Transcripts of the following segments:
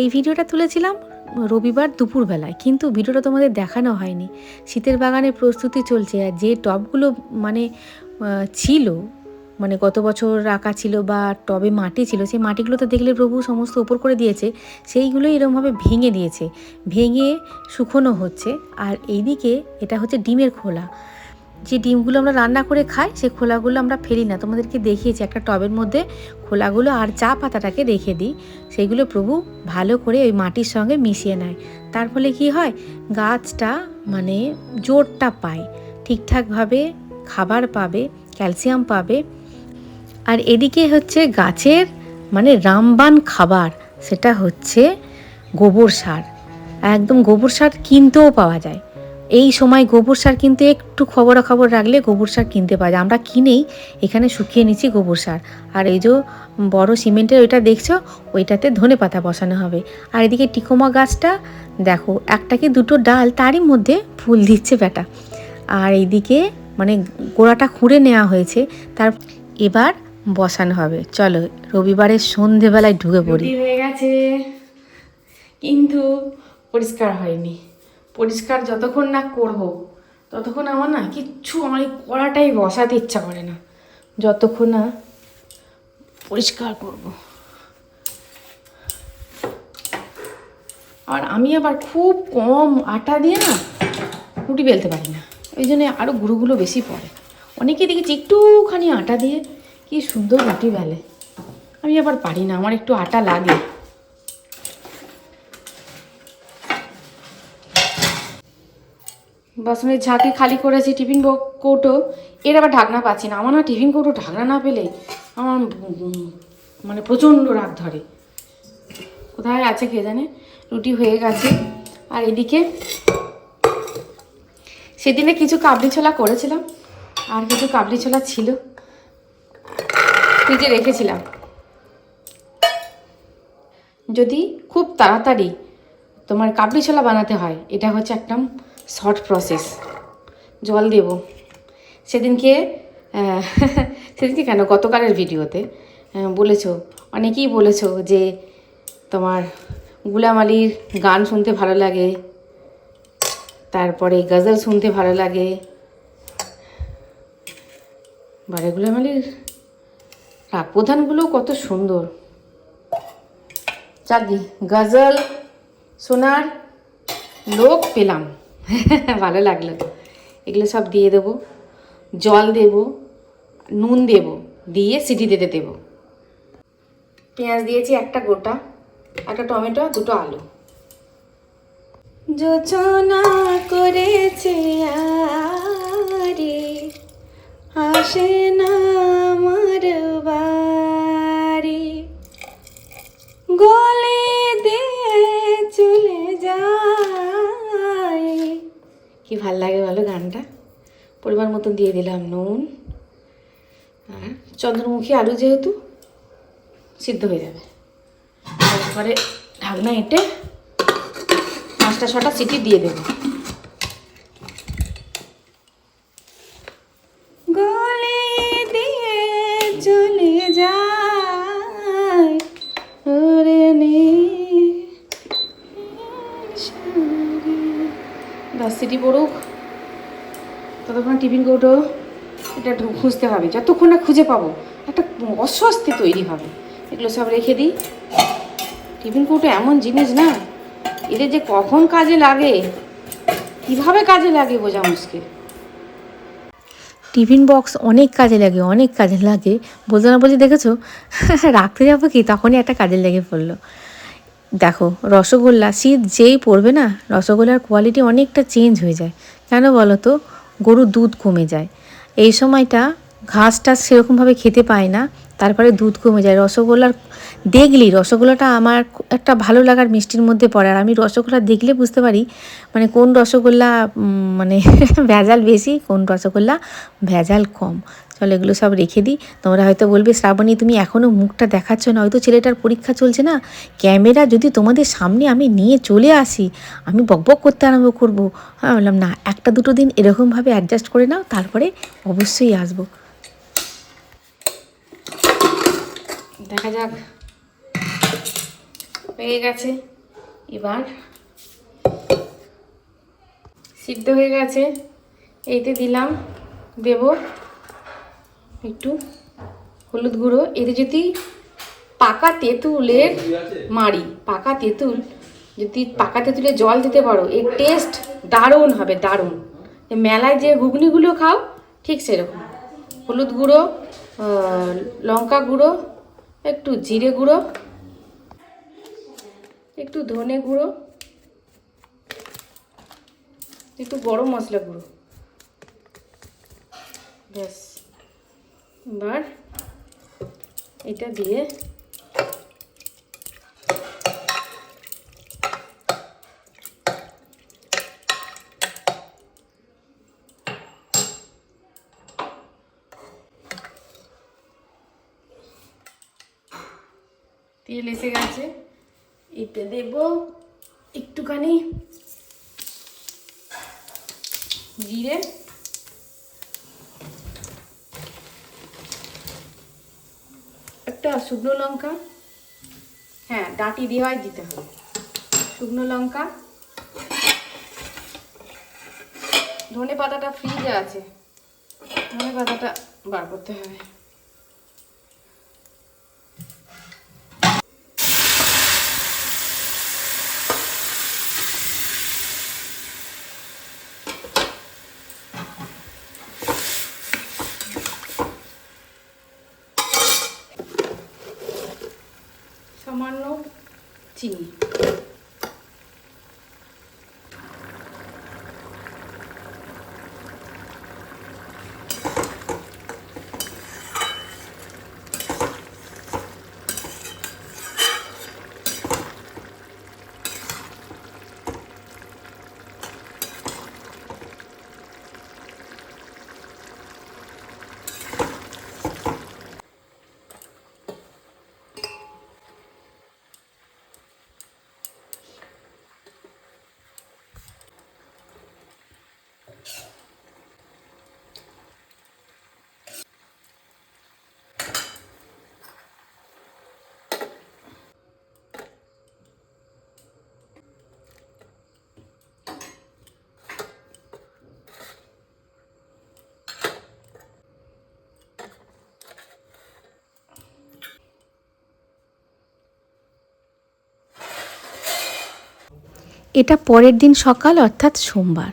এই ভিডিওটা তুলেছিলাম রবিবার দুপুরবেলায়, কিন্তু ভিডিওটা তোমাদের দেখানো হয়নি। শীতের বাগানে প্রস্তুতি চলছে আর যে টবগুলো মানে ছিল মানে গত বছর রাখা ছিল বা টবে মাটি ছিল, সেই মাটিগুলো তো দেখলে প্রভু সমস্ত ওপর করে দিয়েছে সেইগুলো এরকমভাবে ভেঙে দিয়েছে। ভেঙে শুকনো হচ্ছে আর এইদিকে এটা হচ্ছে ডিমের খোলা। যে ডিমগুলো আমরা রান্না করে খাই, সেই খোলাগুলো আমরা ফেলি না। তোমাদেরকে দেখিয়েছি একটা টবের মধ্যে খোলাগুলো আর চা পাতাটাকে রেখে দিই। সেইগুলো প্রভু ভালো করে ওই মাটির সঙ্গে মিশিয়ে নেয়। তার ফলে কি হয়? গাছটা মানে জোরটা পায়। ঠিকঠাকভাবে খাবার পাবে, ক্যালসিয়াম পাবে। আর এদিকে হচ্ছে গাছের মানে রামবান খাবার, সেটা হচ্ছে গোবর সার। একদম গোবর সার কিনতেও পাওয়া যায়। এই সময় গোবর সার কিন্তু একটু খবরাখবর রাখলে গোবর সার কিনতে যায়। আমরা কিনেই এখানে শুকিয়ে নিচ্ছি গোবর সার। আর এই যে বড় সিমেন্টের ওইটা দেখছ, ওইটাতে ধনে পাতা বসানো হবে। আর এদিকে টিকোমা গাছটা, দেখো, একটা কি দুটো ডাল, তারই মধ্যে ফুল দিচ্ছে বেটা। আর এইদিকে মানে গোড়াটা খুঁড়ে নেওয়া হয়েছে, তার এবার বসানো হবে। চলো, রবিবারের সন্ধেবেলায় ঢুকে পড়ি। হয়ে গেছে। কিন্তু পরিষ্কার হয়নি। পরিষ্কার যতক্ষণ না করব, ততক্ষণ আমার না কিচ্ছু আমার কড়াটাই বসাতে ইচ্ছা করে না। যতক্ষণ না পরিষ্কার করব। আর আমি আবার খুব কম আটা দিয়ে না রুটি বেলতে পারি না, ওই জন্য আরও গুঁড়োগুলো বেশি পড়ে। অনেকে দেখেছি একটুখানি আটা দিয়ে কি সুন্দর রুটি বেলে। আমি আবার পারি না, আমার একটু আটা লাগে। বাসনের ঝাঁকে খালি করেছি টিফিন কৌটো, এর আবার ঢাকনা পাচ্ছি না। আমার না টিফিন কৌটো ঢাকনা না পেলে আমার মানে প্রচণ্ড রাগ ধরে। কোথায় আছে কে জানে? রুটি হয়ে গেছে। আর এদিকে সেদিনে কিছু কাবলি ছোলা করেছিলাম, আর কিছু কাবলি ছোলা ছিল। ফ্রিজে রেখেছিলাম। যদি খুব তাড়াতাড়ি তোমার কাবলি ছোলা বানাতে হয়, এটা হচ্ছে একদম শর্ট প্রসেস। জল দেব। সেদিনকে সেদিনকে কেন? গতকালের ভিডিওতে বলেছ, অনেকেই বলেছ যে তোমার গুলাম আলীর গান শুনতে ভালো লাগে, তারপরে গজল শুনতে ভালো লাগে। বারে গুলাম আলীর রাগ প্রধানগুলো কত সুন্দর। যাকি গজল শোনার লোক পেলাম। ভালো লাগল তো। এগুলো সব দিয়ে দেবো, জল দেবো, নুন দেবো, দিয়ে সিটি দিতে দেবো। পেঁয়াজ দিয়েছি একটা গোটা, একটা টমেটো, দুটো আলু। যোচনা করেছে আসে না আমার বাড়ি। গলে দিয়ে চলে যায় কি ভালো লাগে বলো গানটা? পরিমাণ মতন দিয়ে দিলাম নুন। আর চন্দ্রমুখী আলু যেহেতু, সিদ্ধ হয়ে যাবে। তারপরে ঢাকনা এঁটে পাঁচটা ছটা সিটি দিয়ে দেবো। সিটি পড়ুক, ততক্ষণ টিফিন কৌটো এটা খুঁজতে হবে। যতক্ষণ না খুঁজে পাবো, একটা অস্বস্তি তৈরি হবে। এগুলো সব রেখে দিই। টিফিন কৌটো এমন জিনিস না, এদের যে কখন কাজে লাগে, কীভাবে কাজে লাগে বোঝা মুশকিল। টিফিন বক্স অনেক কাজে লাগে, অনেক কাজে লাগে। বলতে না বলছি দেখেছ? রাখতে যাব কি? তখনই একটা কাজে লেগে পড়ল। দেখো, রসগোল্লা শীত যেই পড়বে না, রসগোল্লার কোয়ালিটি অনেকটা চেঞ্জ হয়ে যায়। কেন বলো তো গরুর দুধ কমে যায়। এই সময়টা ঘাসটা সেরকমভাবে খেতে পায় না, তারপরে দুধ কমে যায়। রসগোল্লার, দেখলি, রসগোল্লাটা আমার একটা ভালো লাগার মিষ্টির মধ্যে পড়ে। আর আমি রসগোল্লা দেখলে বুঝতে পারি মানে কোন রসগোল্লা মানে ভেজাল বেশি, কোন রসগোল্লা ভেজাল কম। চলো এগুলো সব রেখে দিই। তোমরা হয়তো বলবে, শ্রাবণী, তুমি এখনও মুখটা দেখাচ্ছ না, হয়তো ছেলেটার পরীক্ষা চলছে না। ক্যামেরা যদি তোমাদের সামনে আমি নিয়ে চলে আসি, আমি বকবক করতে আরম্ভ করব। আমি বললাম, না, একটা দুটো দিন এরকমভাবে অ্যাডজাস্ট করে নাও, তারপরে অবশ্যই আসব। দেখা যাক। হয়ে গেছে। এবার সিদ্ধ হয়ে গেছে। এইতে দিলাম, দেব। একটু হলুদ গুঁড়ো এতে যদি পাকা তেঁতুলের মারি পাকা তেঁতুল যদি পাকা তেঁতুলে জল দিতে পারো এর টেস্ট দারুণ হবে দারুণ। মেলায় যে ঘুগনিগুলো খাও ঠিক সেরকম। হলুদ গুঁড়ো লঙ্কা গুঁড়ো একটু জিরে গুঁড়ো একটু ধনে গুঁড়ো একটু গরম মশলা গুঁড়ো। ব্যাস। এবার এটা দিয়ে তেল এসে গেছে। এটা দেব একটুখানি জিরে একটা শুকনো লঙ্কা। হ্যাঁ ডাঁটি দেওয়াই দিতে হবে। শুকনো লঙ্কা। ধনে পাতাটা ফ্রিজে আছে। ধনে পাতাটা বার করতে হবে। тінь. এটা পরের দিন সকাল, অর্থাৎ সোমবার।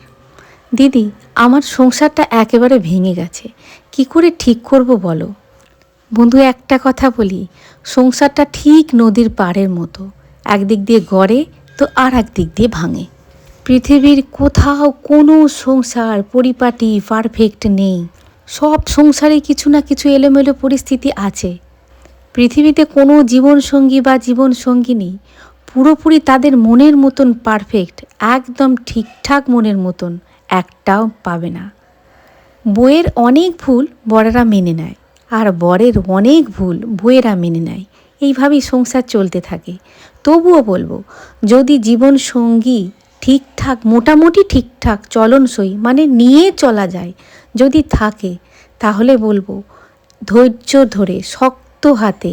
দিদি, আমার সংসারটা একেবারে ভেঙে গেছে। কি করে ঠিক করব বলো? বন্ধু, একটা কথা বলি, সংসারটা ঠিক নদীর পাড়ের মতো। একদিক দিয়ে গড়ে তো আর একদিক দিয়ে ভাঙে। পৃথিবীর কোথাও কোনো সংসার পরিপাটি পারফেক্ট নেই। সব সংসারে কিছু না কিছু এলোমেলো পরিস্থিতি আছে। পৃথিবীতে কোনো জীবনসঙ্গী বা জীবনসঙ্গিনী পুরোপুরি তাদের মনের মতন পারফেক্ট একদম ঠিকঠাক মনের মতন একটাও পাবে না। বইয়ের অনেক ভুল বরেরা মেনে নেয় আর বরের অনেক ভুল বইয়েরা মেনে নেয়। এইভাবেই সংসার চলতে থাকে। তবুও বলব, যদি জীবন সঙ্গী ঠিকঠাক, মোটামুটি ঠিকঠাক, চলনসই মানে নিয়ে চলা যায়, যদি থাকে, তাহলে বলব ধৈর্য ধরে, শক্ত হাতে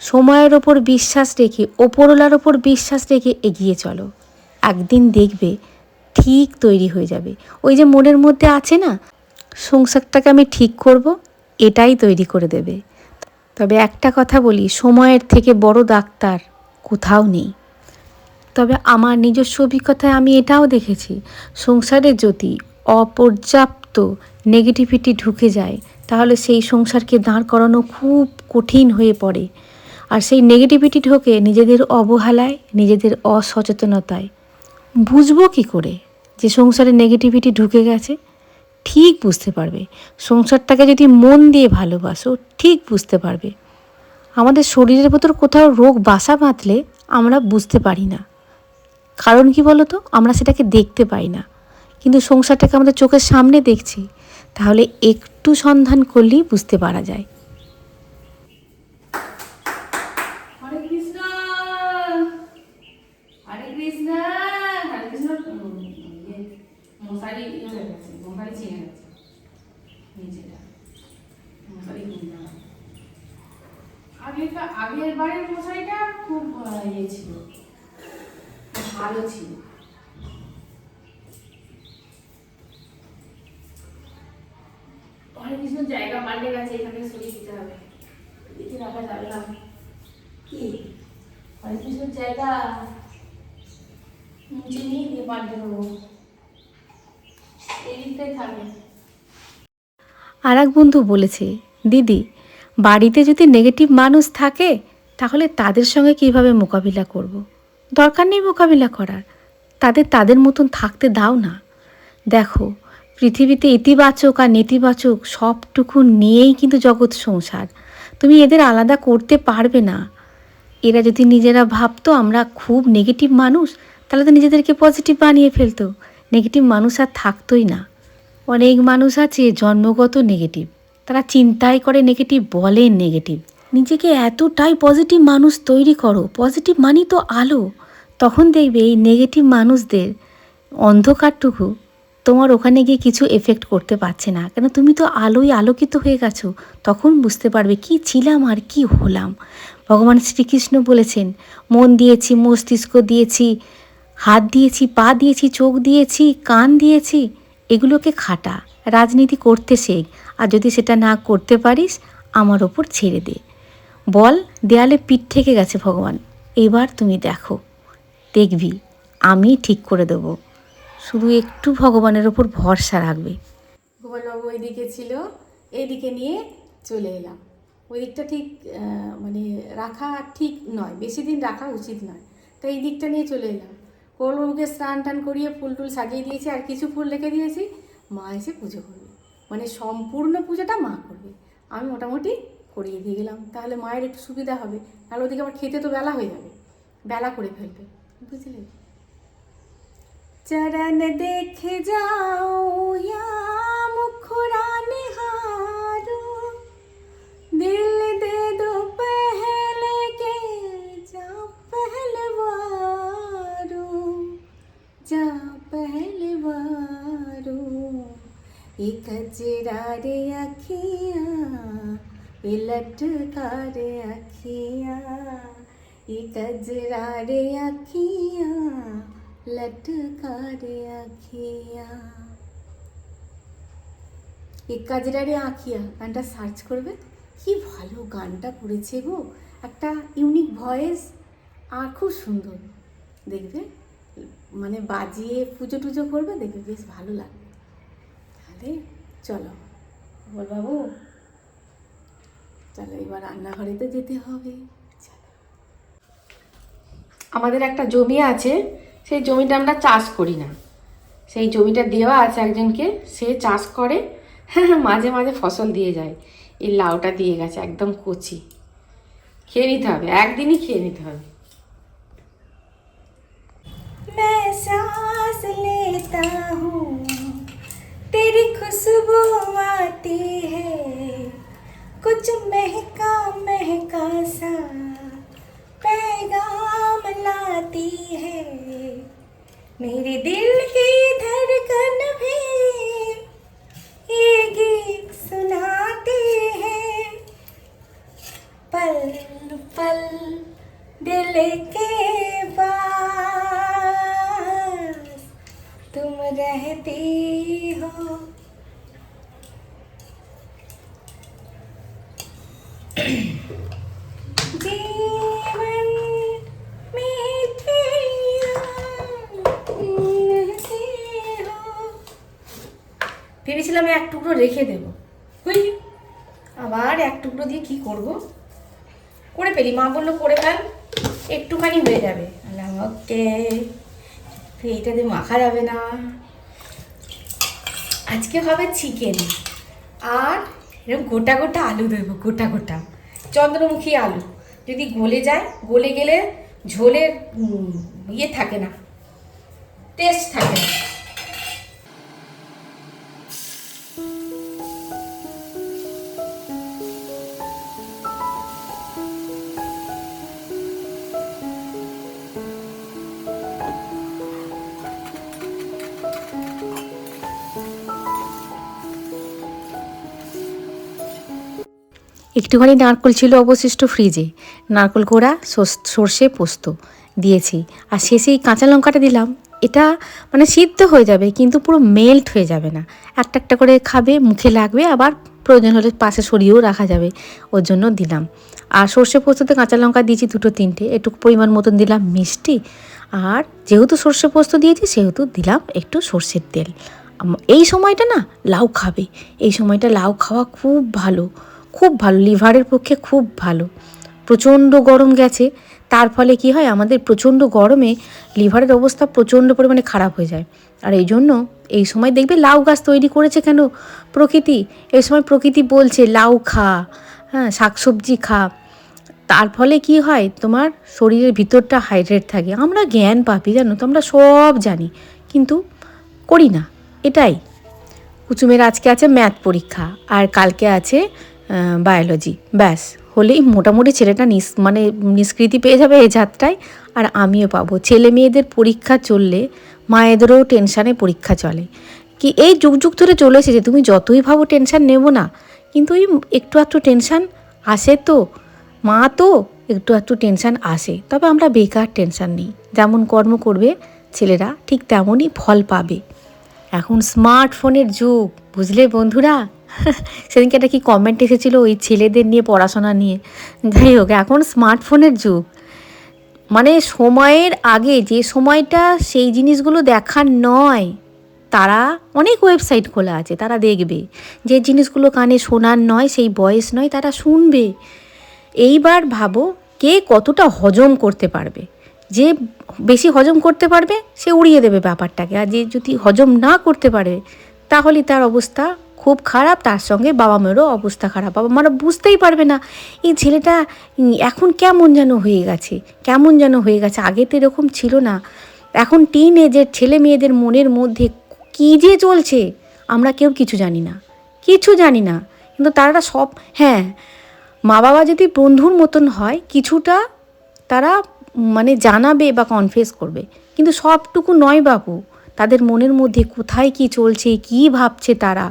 সময়ের ওপর বিশ্বাস রেখে, ওপরওয়ালার ওপর বিশ্বাস রেখে এগিয়ে চলো। একদিন দেখবে ঠিক তৈরি হয়ে যাবে। ওই যে মনের মধ্যে আছে না, সংসারটাকে আমি ঠিক করব, এটাই তৈরি করে দেবে। তবে একটা কথা বলি, সময়ের থেকে বড় ডাক্তার কোথাও নেই। তবে আমার নিজস্ব অভিজ্ঞতায় আমি এটাও দেখেছি সংসারে যদি অপর্যাপ্ত নেগেটিভিটি ঢুকে যায়, তাহলে সেই সংসারকে দাঁড় করানো খুব কঠিন হয়ে পড়ে। আর সেই নেগেটিভিটি ঢোকে নিজেদের অবহেলায়, নিজেদের অসচেতনতায়। বুঝব কি করে যে সংসারে নেগেটিভিটি ঢুকে গেছে? ঠিক বুঝতে পারবে। সংসারটাকে যদি মন দিয়ে ভালোবাসো, ঠিক বুঝতে পারবে। আমাদের শরীরের ভেতর কোথাও রোগ বাসা বাঁধলে আমরা বুঝতে পারি না। কারণ কি বলো তো আমরা সেটাকে দেখতে পাই না। কিন্তু সংসারটাকে আমাদের চোখের সামনে দেখছি, তাহলে একটু সন্ধান করলেই বুঝতে পারা যায়। মশারি হয়ে গেছে মশারি ছিঁড়ে গেছে। নিচেটা আগের বারের মশারিটা খুব ইয়ে ছিল ভালো ছিল। অনেক কিছু জায়গা পাল্টে গেছে, এখানে সরিয়ে দিতে হবে। দেখি রাখা যাবে না কি? অনেক কিছু জায়গা। মুছে নিয়ে পাল্টে দেবো। আর এক বন্ধু বলেছে, দিদি, বাড়িতে যদি নেগেটিভ মানুষ থাকে, তাহলে তাদের সঙ্গে কীভাবে মোকাবিলা করব। দরকার নেই মোকাবিলা করার। তাদের তাদের মতন থাকতে দাও না। দেখো, পৃথিবীতে ইতিবাচক আর নেতিবাচক সবটুকু নিয়েই কিন্তু জগৎ সংসার। তুমি এদের আলাদা করতে পারবে না। এরা যদি নিজেরা ভাবতো আমরা খুব নেগেটিভ মানুষ, তাহলে তো নিজেদেরকে পজিটিভ বানিয়ে ফেলতো। নেগেটিভ মানুষ আর থাকতোই না। অনেক মানুষ আছে জন্মগত নেগেটিভ। তারা চিন্তাই করে নেগেটিভ, বলে নেগেটিভ। নিজেকে এতটাই পজিটিভ মানুষ তৈরি করো, পজিটিভ মানি তো আলো। তখন দেখবে এই নেগেটিভ মানুষদের অন্ধকারটুকু তোমার ওখানে গিয়ে কিছু এফেক্ট করতে পারছে না। কেন তুমি তো আলোয় আলোকিত হয়ে গেছো, তখন বুঝতে পারবে কি ছিলাম আর কি হলাম। ভগবান শ্রীকৃষ্ণ বলেছেন, মন দিয়েছি, মস্তিষ্ক দিয়েছি হাত দিয়েছি, পা দিয়েছি, চোখ দিয়েছি, কান দিয়েছি, এগুলোকে খাটা। রাজনীতি করতে শেখ, আর যদি সেটা না করতে পারিস, আমার ওপর ছেড়ে দে। বল, দেয়ালে পিঠ থেকে গেছে ভগবান, এবার তুমি দেখো। দেখবি, আমি ঠিক করে দেবো। শুধু একটু ভগবানের ওপর ভরসা রাখবে। গোপালবাবু ওইদিকে ছিল, এইদিকে নিয়ে চলে এলাম। ওই দিকটা ঠিক মানে রাখা ঠিক নয়, বেশি দিন রাখা উচিত নয়। তাই এই দিকটা নিয়ে চলে এলাম। কলমকে স্নান টান করিয়ে ফুল টুল সাজিয়ে দিয়েছি, আর কিছু ফুল রেখে দিয়েছি, মা এসে পুজো করবে। মানে সম্পূর্ণ পুজোটা মা করবে। আমি মোটামুটি করিয়ে দিয়ে গেলাম। তাহলে মায়ের একটু সুবিধা হবে। তাহলে ওদিকে আবার খেতে তো বেলা হয়ে যাবে। বেলা করে ফেলবে। বুঝলে? চরণ দেখে যাও মুখরা নেহারো দিল जा पहलवारो एक रे अखियाँ ये लटका रे अखियाँ एक रे अखियाँ लटका रे अखियाँ এই কাজরারে আঁকিয়া গানটা সার্চ করবে কি ভালো গানটা করেছে গো একটা ইউনিক ভয়েস আর খুব সুন্দর দেখবে মানে বাজিয়ে পুজো টুজো করবে দেখবে বেশ ভালো লাগবে। তাহলে চলো। বল বাবু? চলো এবার রান্নাঘরে তো যেতে হবে। চলো। আমাদের একটা জমি আছে সেই জমিটা আমরা চাষ করি না। সেই জমিটা দেওয়া আছে একজনকে সে চাষ করে হ্যাঁ মাঝে মাঝে ফসল দিয়ে যায়। এই লাউটা দিয়ে গেছে একদম কচি। খেয়ে নিতে হবে একদিনই খেয়ে নিতে হবে। मैं सांस लेता हूँ। तेरी खुशबू आती है। कुछ महका महका सा पैगाम लाती है। मेरे दिल की धड़कन भी ये गीत सुनाती है। पल पल दिल के पास तुम रहती हो जीवन में तेरी रहती हो ভেবেছিলাম এক টুকরো রেখে দেব বুঝলি আবার এক টুকরো দিয়ে কি করব করে ফেলি মা বললো করে ফেল একটুখানি হয়ে যাবে। ওকে এইটা দিয়ে মাখা যাবে না। আজকে হবে চিকেন আর এরকম গোটা গোটা আলু দেবো গোটা গোটা। চন্দ্রমুখী আলু। যদি গলে যায়, গলে গেলে ঝোলের ইয়ে থাকে না টেস্ট থাকে না। একটুখানি নারকল ছিল অবশিষ্ট ফ্রিজে। নারকল কোড়া সর্ষ- পোস্ত দিয়েছি। আর শেষে এই কাঁচা লঙ্কাটা দিলাম। এটা মানে সিদ্ধ হয়ে যাবে, কিন্তু পুরো মেল্ট হয়ে যাবে না। একটা একটা করে খাবে, মুখে লাগবে, আবার প্রয়োজন হলে পাশে সরিয়েও রাখা যাবে। ওর জন্য দিলাম। আর সর্ষে পোস্ততে কাঁচা লঙ্কা দিয়েছি দুটো তিনটে। একটু পরিমাণ মতন দিলাম মিষ্টি। আর যেহেতু সর্ষে পোস্ত দিয়েছি, সেহেতু দিলাম একটু সর্ষের তেল। এই সময়টা না লাউ খাবে। এই সময়টা লাউ খাওয়া খুব ভালো। খুব ভালো, লিভারের পক্ষে খুব ভালো। প্রচণ্ড গরম গেছে, তার ফলে কি হয়, আমাদের প্রচণ্ড গরমে লিভারের অবস্থা প্রচণ্ড পরিমাণে খারাপ হয়ে যায়। আর এই জন্য এই সময় দেখবে লাউ গাছ তৈরি করেছে কেন? প্রকৃতি, এই সময় প্রকৃতি বলছে, লাউ খা হ্যাঁ শাকসবজি খা। তার ফলে কি হয়, তোমার শরীরের ভিতরটা হাইড্রেট থাকে। আমরা জ্ঞান পাপি, জানো তো, আমরা সব জানি, কিন্তু করি না, এটাই। কুচুমের আজকে আছে ম্যাথ পরীক্ষা, আর কালকে আছে বায়োলজি ব্যাস, হলেই মোটামুটি ছেলেটা নিস মানে নিষ্কৃতি পেয়ে যাবে এই যাত্রায় আর আমিও পাবো। ছেলে মেয়েদের পরীক্ষা চললে মায়েদেরও টেনশানে পরীক্ষা চলে। কি এই যুগ যুগ ধরে চলে এসেছে তুমি যতই ভাবো টেনশান নেব না, কিন্তু ওই একটু একটু টেনশান আসে তো, মা তো একটু একটু টেনশান আসে, তবে আমরা বেকার টেনশান নেই। যেমন কর্ম করবে ছেলেরা, ঠিক তেমনই ফল পাবে। এখন স্মার্টফোনের যুগ, বুঝলে বন্ধুরা? সেদিনকে একটা কি কমেন্ট এসেছিল ওই ছেলেদের নিয়ে পড়াশোনা নিয়ে। যাই হোক, এখন স্মার্টফোনের যুগ। মানে সময়ের আগে যে সময়টা সেই জিনিসগুলো দেখার নয়, তারা অনেক ওয়েবসাইট খোলা আছে, তারা দেখবে। যে জিনিসগুলো কানে শোনার নয়, সেই বয়স নয়, তারা শুনবে। এইবার ভাবো কে কতটা হজম করতে পারবে। যে বেশি হজম করতে পারবে, সে উড়িয়ে দেবে ব্যাপারটাকে। আর যে যদি হজম না করতে পারে, তাহলে তার অবস্থা খুব খারাপ, তার সঙ্গে বাবা মায়েরও অবস্থা খারাপ। বাবা মারা বুঝতেই পারবে না, এই ছেলেটা এখন কেমন যেন হয়ে গেছে, কেমন যেন হয়ে গেছে, আগে তো এরকম ছিল না। এখন টিন এজের ছেলে মেয়েদের মনের মধ্যে কী যে চলছে, আমরা কেউ কিছু জানি না, কিছু জানি না। কিন্তু তারা সব হ্যাঁ মা বাবা যদি বন্ধুর মতন হয়, কিছুটা তারা মানে জানাবে বা কনফেস করবে। কিন্তু সবটুকু নয় বাবু, তাদের মনের মধ্যে কোথায় কি চলছে, কি ভাবছে তারা।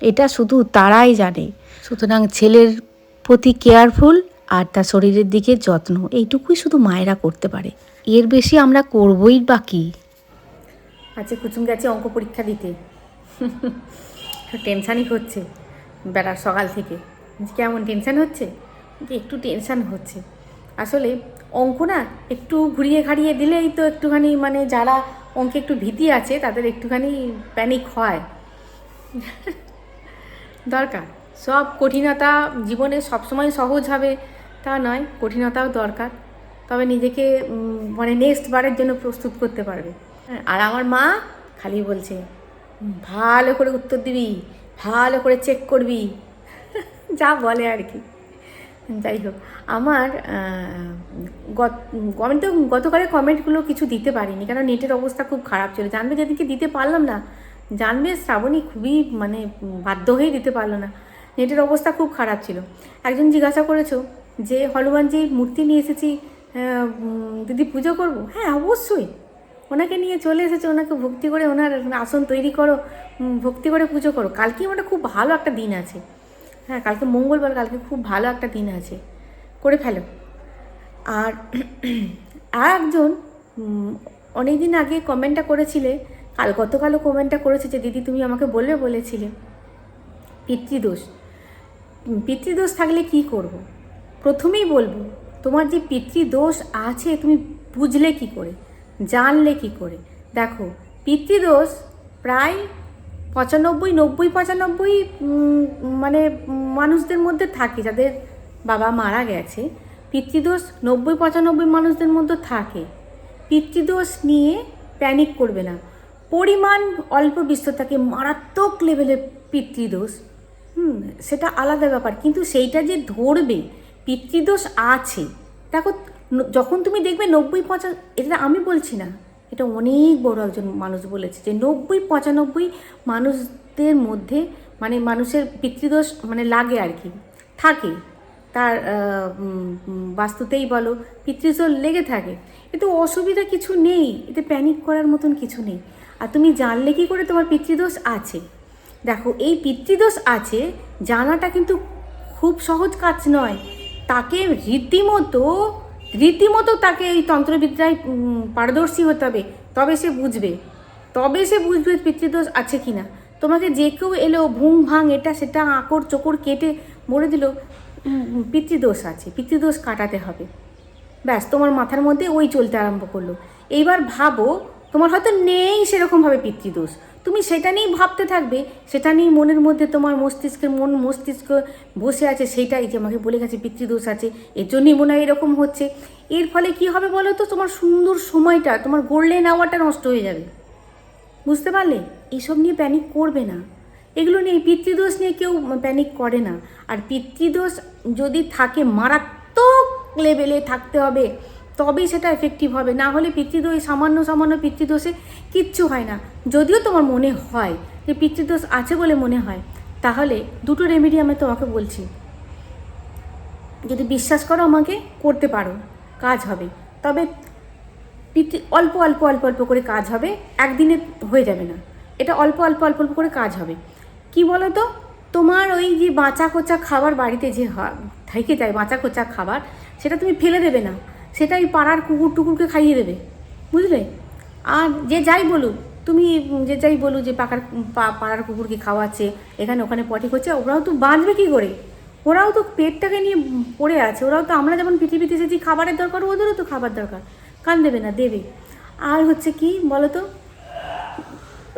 এটা শুধু তারাই জানে। সুতরাং ছেলের প্রতি কেয়ারফুল আর তার শরীরের দিকে যত্ন, এইটুকুই শুধু মায়েরা করতে পারে। এর বেশি আমরা করবই বা কী? আচ্ছা কুচুম গেছে অঙ্ক পরীক্ষা দিতে। টেনশানই হচ্ছে বেড়ার সকাল থেকে। কেমন, টেনশান হচ্ছে? একটু টেনশান হচ্ছে। আসলে অঙ্ক না একটু ঘুরিয়ে ঘাড়িয়ে দিলেই তো একটুখানি মানে যারা অঙ্কে একটু ভীতি আছে তাদের একটুখানি প্যানিক হয়। দরকার। সব কঠিনতা জীবনে সবসময় সহজ হবে তা নয় কঠিনতাও দরকার। তবে নিজেকে মানে নেক্সট বারের জন্য প্রস্তুত করতে পারবে। হ্যাঁ, আর আমার মা খালি বলছে ভালো করে উত্তর দিবি ভালো করে চেক করবি। যা বলে আর কি। যাই হোক আমার আমি তো গতকালের কমেন্টগুলো কিছু দিতে পারিনি কারণ নেটের অবস্থা খুব খারাপ ছিল। জানবে যেদিনকে দিতে পারলাম না জানবে শ্রাবণী খুবই মানে বাধ্য হয়ে দিতে পারল না। নেটের অবস্থা খুব খারাপ ছিল। একজন জিজ্ঞাসা করেছ যে হনুমানজির মূর্তি নিয়ে এসেছি দিদি পুজো করব? হ্যাঁ অবশ্যই। ওনাকে নিয়ে চলে এসেছে, ওনাকে ভক্তি করে ওনার আসন তৈরি করো ভক্তি করে পুজো করো। কালকে আমার খুব ভালো একটা দিন আছে। হ্যাঁ কালকে মঙ্গলবার, কালকে খুব ভালো একটা দিন আছে। করে ফেলো। আর আর একজন অনেক দিন আগে কমেন্টটা করেছিলে কাল গতকালও কমেন্টটা করেছে যে, দিদি, তুমি আমাকে বলবে বলেছিলে। পিতৃদোষ। পিতৃদোষ থাকলে কি করব। প্রথমেই বলব, তোমার যে পিতৃদোষ আছে, তুমি বুঝলে কি করে? জানলে কি করে? দেখো, পিতৃদোষ প্রায় পঁচানব্বই, নব্বই, পঁচানব্বই মানে মানুষদের মধ্যে থাকে, যাদের বাবা মারা গেছে। পিতৃদোষ নব্বই, পঁচানব্বই মানুষদের মধ্যে থাকে। পিতৃদোষ নিয়ে প্যানিক করবে না। পরিমাণ অল্প বিস্তর থাকে মারাত্মক লেভেলের পিতৃদোষ। হুম, সেটা আলাদা ব্যাপার। কিন্তু সেইটা যে ধরবে, পিতৃদোষ আছে। দেখো যখন তুমি দেখবে নব্বই পঁচা, এটা আমি বলছি না, এটা অনেক বড় একজন মানুষ বলেছে যে নব্বই পঁচানব্বই মানুষদের মধ্যে মানে মানুষের পিতৃদোষ মানে লাগে আর কি। থাকে। তার বাস্তুতেই বলো, পিতৃদোষ লেগে থাকে। এতে অসুবিধা কিছু নেই, এতে প্যানিক করার মতন কিছু নেই। আর তুমি জানলে কি করে তোমার পিতৃদোষ আছে? দেখো, এই পিতৃদোষ আছে জানাটা কিন্তু খুব সহজ কাজ নয়। তাকে রীতিমতো রীতিমতো তাকে এই তন্ত্রবিদ্যায় পারদর্শী হতে হবে। তবে সে বুঝবে। তবে সে বুঝবে পিতৃদোষ আছে কি না তোমাকে যে কেউ এলো, ভুং, ভাং, এটা, সেটা, আঁকড় চোকর কেটে বলে দিল পিতৃদোষ আছে, পিতৃদোষ কাটাতে হবে। ব্যাস, তোমার মাথার মধ্যে ওই চলতে আরম্ভ করল। এইবার ভাবো তোমার হয়তো নেই সেরকমভাবে পিতৃদোষ। তুমি সেটা নিয়েই ভাবতে থাকবে, সেটা নিয়েই মনের মধ্যে তোমার মস্তিষ্কের মন মস্তিষ্ক বসে আছে, সেইটাই যে আমাকে বলে গেছে পিতৃদোষ আছে, এর জন্যই মনে হয় এরকম হচ্ছে। এর ফলে কি হবে বলো তো? তোমার সুন্দর সময়টা, তোমার গোল্ডেন আওয়ারটা নষ্ট হয়ে যাবে। বুঝতে পারলে? এইসব নিয়ে প্যানিক করবে না। এগুলো নিয়ে, পিতৃদোষ নিয়ে কেউ প্যানিক করে না। আর পিতৃদোষ যদি থাকে, মারাত্মক লেভেলে থাকতে হবে। তবেই সেটা এফেক্টিভ হবে। না হলে পিতৃদোষ, সামান্য সামান্য পিতৃদোষে কিচ্ছু হয় না। যদিও তোমার মনে হয় যে পিতৃদোষ আছে বলে মনে হয়, তাহলে দুটো রেমেডি আমি তোমাকে বলছি। যদি বিশ্বাস করো আমাকে, করতে পারো, কাজ হবে। তবে পিতৃ, অল্প অল্প অল্প অল্প করে কাজ হবে, একদিনে হয়ে যাবে না। এটা অল্প অল্প অল্প অল্প করে কাজ হবে। কি বলো তো তোমার ওই যে বাঁচা কোচা খাবার বাড়িতে যে থেকে যায় বাঁচা কোচা খাবার, সেটা তুমি ফেলে দেবে না। সেটা ওই পাড়ার কুকুর টুকুরকে খাইয়ে দেবে, বুঝলে? আর যে যাই বলুক, তুমি যে যাই বলুক যে পাকার পাড়ার কুকুরকে খাওয়াচ্ছে, এখানে ওখানে পটি করছে, ওরাও তো বাঁচবে কী করে? ওরাও তো পেটটাকে নিয়ে পড়ে আছে, ওরাও তো আমরা যেমন পৃথিবীতে এসেছি, খাবারের দরকার, ওদেরও তো খাবার দরকার। কান দেবে না, দেবে। আর হচ্ছে কি বলো তো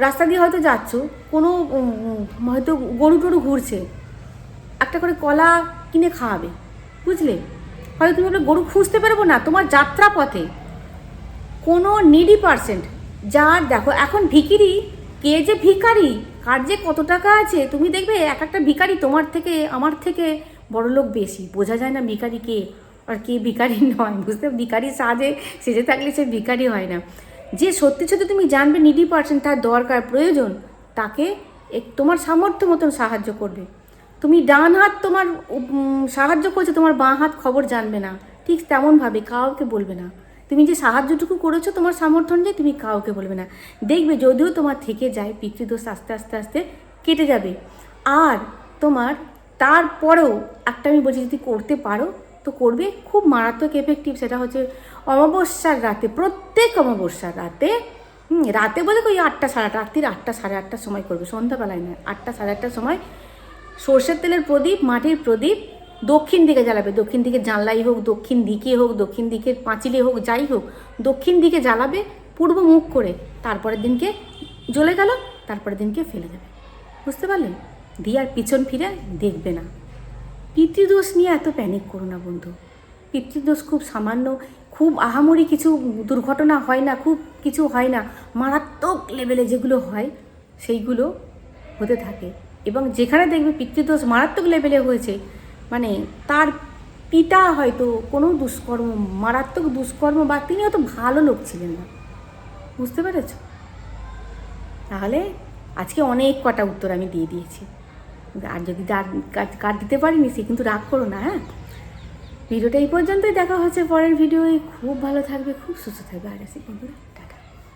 রাস্তা দিয়ে হয়তো যাচ্ছ, কোনো হয়তো গরু টরু ঘুরছে, একটা করে কলা কিনে খাওয়াবে, বুঝলে? হয়তো তুমি বলে গরু খুঁজতে পারব না, তোমার যাত্রা পথে কোনো নিডি পার্সেন্ট যার দেখো, এখন ভিকিরি, কে যে ভিখারি কার যে কত টাকা আছে, তুমি দেখবে এক একটা ভিখারি তোমার থেকে, আমার থেকে বড় লোক বেশি। বোঝা যায় না ভিখারি কে, আর কে ভিখারি নয়, বুঝতে ভিখারি সাজে সেজে থাকলে সে ভিখারি হয় না। যে সত্যি সত্যি তুমি জানবে নিডি পার্সেন্ট তার দরকার, প্রয়োজন, তাকে তোমার সামর্থ্য মতন সাহায্য করবে। তুমি ডান হাত তোমার সাহায্য করছে, তোমার বাঁ হাত খবর জানবে না। ঠিক তেমনভাবে কাউকে বলবে না। তুমি যে সাহায্যটুকু করেছ তোমার সামর্থ্য অনুযায়ী তুমি কাউকে বলবে না। দেখবে যদিও তোমার থেকে যায়, পিতৃদোষ আস্তে আস্তে আস্তে কেটে যাবে। আর তোমার তারপরেও একটা আমি বলছি, যদি করতে পারো, তো করবে। খুব মারাত্মক এফেক্টিভ সেটা হচ্ছে অমাবস্যার রাতে, প্রত্যেক অমাবস্যার রাতে রাতে বলে ওই আটটা সাড়ে আটটা, রাত্রির আটটা সাড়ে আটটার সময় করবে, সন্ধ্যাবেলায় নয়, আটটা সাড়ে আটটার সময় সর্ষের তেলের প্রদীপ, মাটির প্রদীপ, দক্ষিণ দিকে জ্বালাবে। দক্ষিণ দিকে জানলাই হোক, দক্ষিণ দিকে হোক, দক্ষিণ দিকের পাঁচিলে হোক, যাই হোক, দক্ষিণ দিকে জ্বালাবে পূর্ব মুখ করে। তারপরের দিনকে জ্বলে গেল, তারপরের দিনকে ফেলে দেবে। বুঝতে পারলেন? দিয়ে আর পিছন ফিরে দেখবে না। পিতৃদোষ নিয়ে এত প্যানিক করো না বন্ধু। পিতৃদোষ খুব সামান্য, খুব আহামরি কিছু দুর্ঘটনা হয় না, খুব কিছু হয় না। মারাত্মক লেভেলে যেগুলো হয়, সেইগুলো হতে থাকে। এবং যেখানে দেখবে পিতৃদোষ মারাত্মক লেভেলে হয়েছে মানে তার পিতা হয়তো কোনো দুষ্কর্ম, মারাত্মক দুষ্কর্ম বা তিনি হয়তো ভালো লোক ছিলেন না। বুঝতে পেরেছ? তাহলে আজকে অনেক কটা উত্তর আমি দিয়ে দিয়েছি। আর যদি কার্ড দিতে পারিনি, সে কিন্তু রাগ করো না হ্যাঁ? ভিডিওটা এই পর্যন্তই, দেখা হচ্ছে পরের ভিডিও খুব ভালো থাকবে, খুব সুস্থ থাকবে, আর আসি বন্ধুরা।